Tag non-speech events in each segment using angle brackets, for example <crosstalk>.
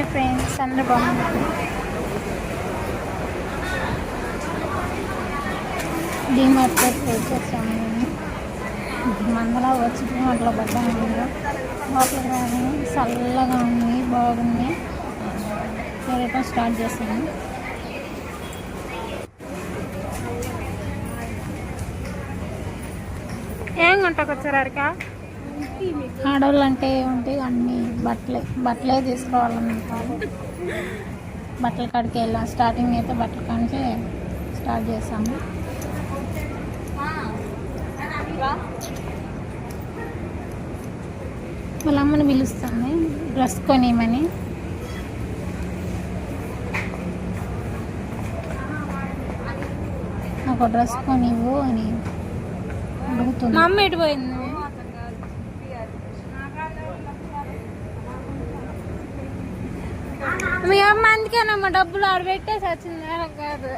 Hi friends అందరూ బాగున్నారు? డీమార్కెట్ వచ్చేసాము నేను మందలా వచ్చి డీమార్ట్లో పడ్డాము మేము లోపల కానీ చల్లగా ఉంది బాగుంది. తిరగటం స్టార్ట్ చేసాము. ఏం గంటకు వచ్చారు అడికా ఆడవాళ్ళు అంటే ఏముంటాయి? అన్ని బట్టలే. బట్టలే తీసుకోవాలనుకుంటారు బట్టల కాడికి వెళ్ళాం. స్టార్టింగ్ అయితే బట్టల కాడికే స్టార్ట్ చేసాము వాళ్ళ అమ్మని పిలుస్తుంది డ్రెస్ కొనిమని నాకు డ్రెస్ కొనివ్వు అని అడుగుతుంది అమ్మ ఎటు పోయింది? మీ అమ్మ అందుకేనమ్మా డబ్బులు ఆడ పెట్టేసి వచ్చింది కాదు.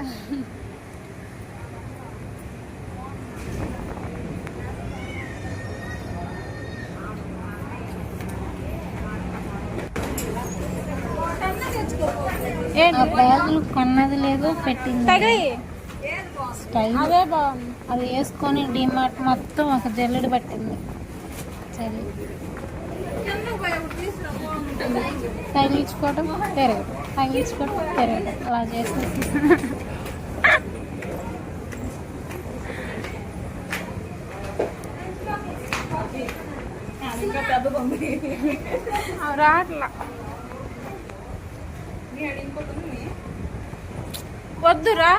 బ్యాగులు కొన్నది లేదు పెట్టింది స్టైల్. అదే బాగుంది. అది వేసుకొని డిమార్ట్ మొత్తం ఒక జల్లెడ పట్టింది. చలి తగిలించుకోవటం తిరగటం. తగిలించుకోవటం తిరగటం. అలా చేసేసి రాట్లా. వద్దురా.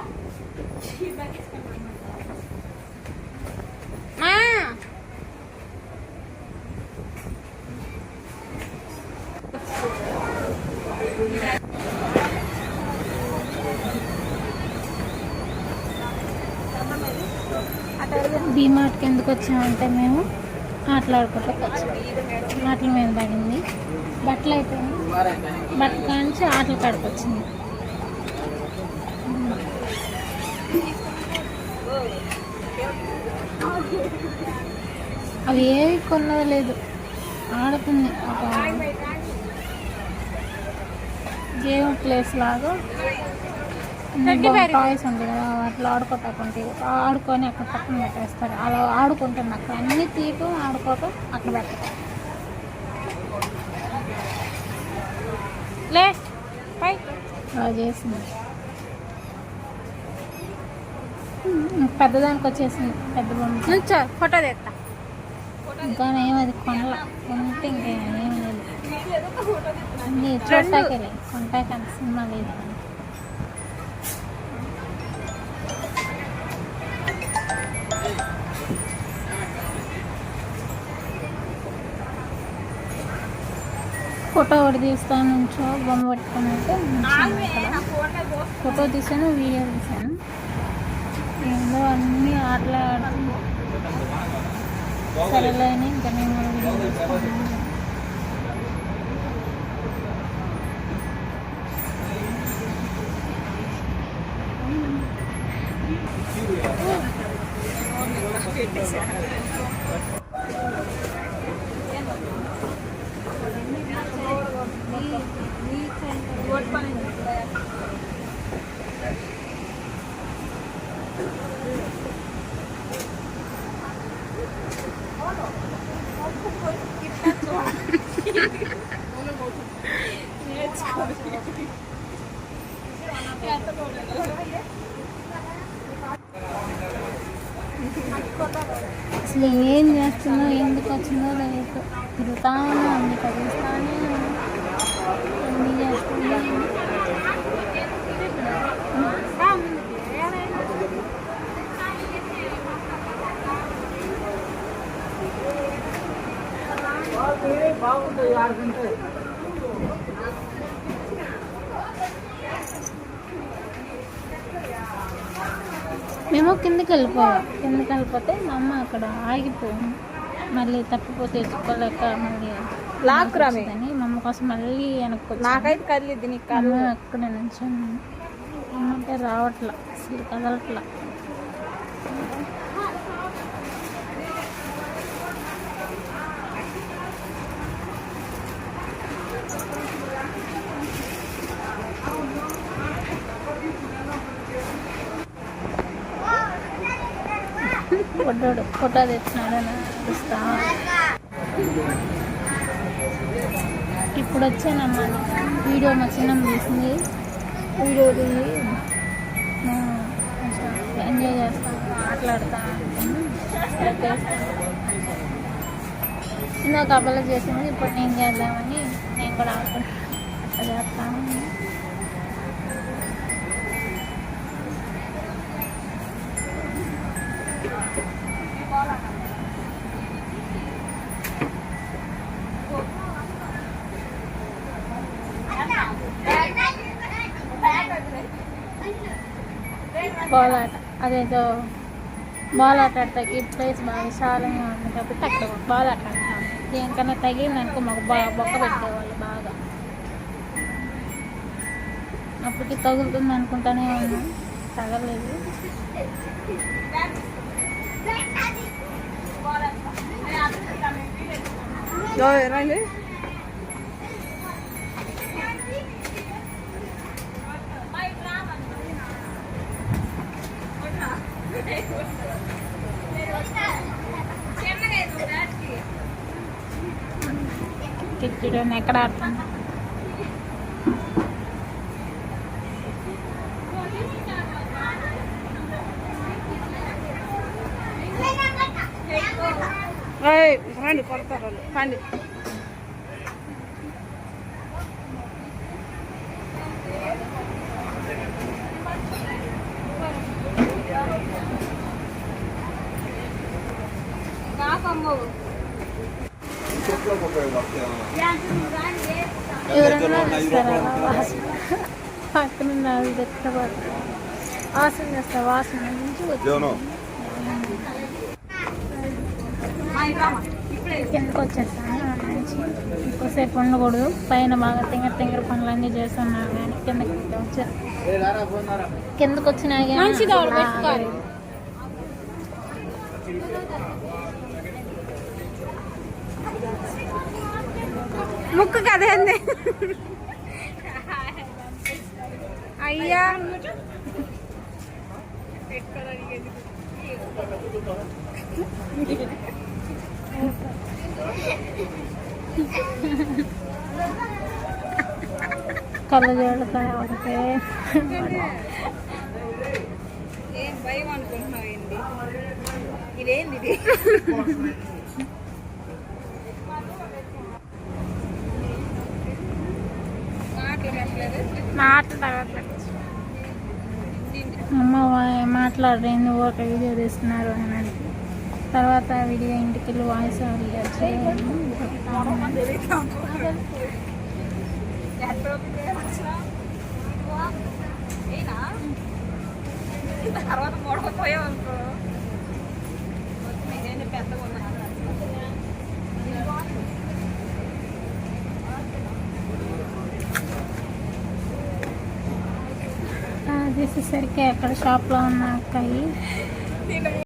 ఆటకి ఎందుకు వచ్చామంటే మేము ఆటలాడుకుంటూ వచ్చాము ఆటల మీద పడింది. బట్టలు అయిపోయింది బట్టల కాంచి ఆటలు కాడికి వచ్చింది. అవి ఏవి కొన్నది లేదు. ఆడుతుంది ఒక గేమ్ ప్లేస్ లాగా. టాయ్స్ ఉంటుంది కదా అట్లా ఆడుకోటాకుంటే ఆడుకొని అక్కడ పక్కన పెట్టేస్తారు. అలా ఆడుకుంటుంది అక్కడ అన్ని తీయటం ఆడుకోవటం అక్కడ పెట్టడం లే పై. అలా చేసింది. పెద్దదానికి వచ్చేసింది. పెద్ద బొమ్మ ఫోటో తెస్తా ఇంకా ఏం అది కొనల. కొంటే ఇంకా ఏం లేదు అన్ని చూస్తాకే కొంటాక అంత సినిమా లేదు. ఫోటో ఒకటి తీస్తాను నుంచో బొమ్మ పెట్టుకొని అయితే ఫోటో తీసాను వీడియో తీసాను. ఏందో అన్నీ ఆటలు ఆడుతుంది సరేలే అని ఇంకా నేను వీడియో తీసుకున్నాను అసలు ఏం చేస్తుందో ఎందుకు వచ్చిందో తెలియదు తిరుగుతానే ఉంది కదిలిస్తానే ఉంది. అన్నీ మేము కిందకి వెళ్ళిపోయాం. కిందకి వెళ్ళిపోతే మా అమ్మ అక్కడ ఆగిపోయింది. మళ్ళీ తప్పిపోతే తీసుకోలేక మళ్ళీ లాక్ రా కోసం మళ్ళీ వెనక్కి నాకైతే కదలిద్ది నీకు కళ్ళు. అక్కడ నుంచి అంటే రావట్లా అసలు కదలట్లా. <laughs> ఫోటో తెచ్చినాడని చూస్తా ఇప్పుడు వచ్చానమ్మా వీడియో మా చిన్నం తీసింది. వీడియో ఎంజాయ్ చేస్తాను మాట్లాడతా. చేస్తాను ఇందాక అబ్బాయి చేసింది ఇప్పుడు నేను చేద్దామని నేను కూడా అట్లా చేస్తాను. బాల్ ఆట అదేదో బాల్ ఆట ఆడతాకి ప్లేస్ బాగా విశాలంగా ఉంది కాబట్టి అక్కడ బాల్ ఆట ఆడతాం దేనికన్నా తగిలిందనుకో మాకు బాగా బొక్క పెట్టేవాళ్ళు బాగా అప్పటికి తగులుతుంది అనుకుంటానే ఉన్నాం తగలేదు రండి కిచ్చుడు ఎక్కడ ఆడుతుంది ఏయ్, రండి కొడతారు పండి. ఎవరన్నా వాసన పక్కన నాది దగ్గర వాసన చేస్తా వాసన నుంచి వచ్చి కిందకు వచ్చేస్తాను ఆ నుంచి ఎక్కువసేపు ఉండకూడదు పైన బాగా తింగర తింగర పనులన్నీ చేస్తున్నాను కానీ కిందకి వచ్చా కిందకు వచ్చినా ముక్కు కదేంది అయ్యా. కళ్ళు ఏం భయం అనుకుంటున్నావు ఏంది? ఇదేంది అమ్మ వా- ఒక వీడియో తీస్తున్నారు అని అంటే తర్వాత వీడియో ఇంటికి వెళ్ళి వాయిస్ చేయాలి తర్వాత మూడకపోయావు అనుకో నేనే పెద్దగా ఉన్నా తీసేసరికి అక్కడ షాప్లో ఉన్న అక్కయి.